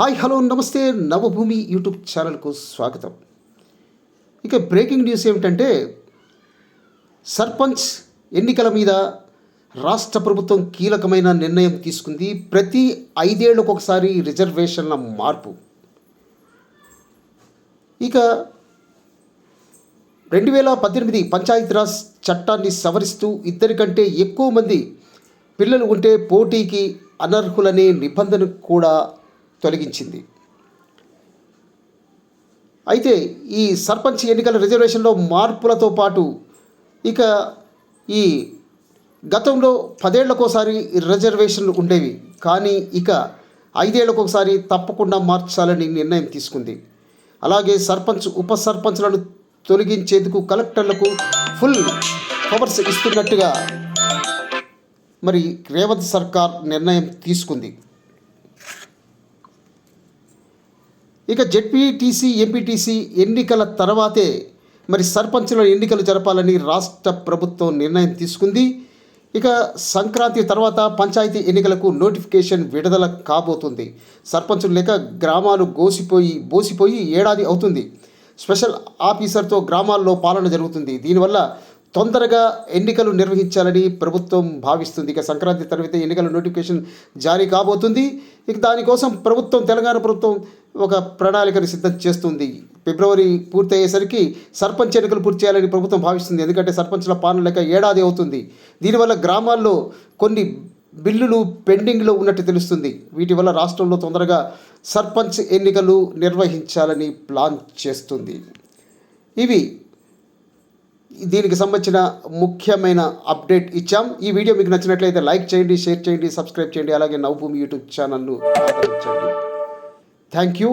Hi hello నమస్తే Navabhoomi YouTube ఛానల్కు స్వాగతం. ఇక బ్రేకింగ్ న్యూస్ ఏమిటంటే సర్పంచ్ ఎన్నికల మీద రాష్ట్ర ప్రభుత్వం కీలకమైన నిర్ణయం తీసుకుంది. ప్రతి ఐదేళ్ళకు ఒకసారి రిజర్వేషన్ల మార్పు. ఇక రెండు వేల పద్దెనిమిది పంచాయతీరాజ్ చట్టాన్ని సవరిస్తూ ఇద్దరికంటే ఎక్కువ మంది పిల్లలు ఉంటే పోటీకి అనర్హులనే నిబంధన కూడా తొలగించింది. అయితే ఈ సర్పంచ్ ఎన్నికల రిజర్వేషన్లో మార్పులతో పాటు ఇక ఈ గతంలో పదేళ్ళకోసారి రిజర్వేషన్లు ఉండేవి. కానీ ఇక ఐదేళ్ళకోసారి తప్పకుండా మార్చాలని నిర్ణయం తీసుకుంది. అలాగే సర్పంచ్ ఉప సర్పంచ్లను తొలగించేందుకు కలెక్టర్లకు ఫుల్ పవర్స్ ఇస్తున్నట్టుగా మరి రేవంత్ సర్కార్ నిర్ణయం తీసుకుంది. ఇక జెడ్పీటీసీ ఎంపీటీసీ ఎన్నికల తర్వాతే మరి సర్పంచుల ఎన్నికలు జరపాలని రాష్ట్ర ప్రభుత్వం నిర్ణయం తీసుకుంది. ఇక సంక్రాంతి తర్వాత పంచాయతీ ఎన్నికలకు నోటిఫికేషన్ విడుదల కాబోతుంది. సర్పంచులు లేక గ్రామాలు గోసిపోయి బోసిపోయి ఏడాది అవుతుంది. స్పెషల్ ఆఫీసర్తో గ్రామాల్లో పాలన జరుగుతుంది. దీనివల్ల తొందరగా ఎన్నికలు నిర్వహించాలని ప్రభుత్వం భావిస్తుంది. ఇక సంక్రాంతి తర్వాత ఎన్నికల నోటిఫికేషన్ జారీ కాబోతుంది. ఇక దానికోసం ప్రభుత్వం తెలంగాణ ప్రభుత్వం ఒక ప్రణాళికను సిద్ధం చేస్తుంది. ఫిబ్రవరి పూర్తయ్యేసరికి సర్పంచ్ ఎన్నికలు పూర్తి చేయాలని ప్రభుత్వం భావిస్తుంది. ఎందుకంటే సర్పంచ్ల పాలన లెక్క ఏడాది అవుతుంది. దీనివల్ల గ్రామాల్లో కొన్ని బిల్లులు పెండింగ్లో ఉన్నట్టు తెలుస్తుంది. వీటి వల్ల రాష్ట్రంలో తొందరగా సర్పంచ్ ఎన్నికలు నిర్వహించాలని ప్లాన్ చేస్తుంది. ఇవి దీనికి సంబంధించిన ముఖ్యమైన అప్డేట్ ఇచ్చాం. ఈ వీడియో మీకు నచ్చినట్లయితే లైక్ చేయండి షేర్ చేయండి సబ్స్క్రైబ్ చేయండి. అలాగే నవభూమి యూట్యూబ్ ఛానల్ను ఆదరించండి. Thank you.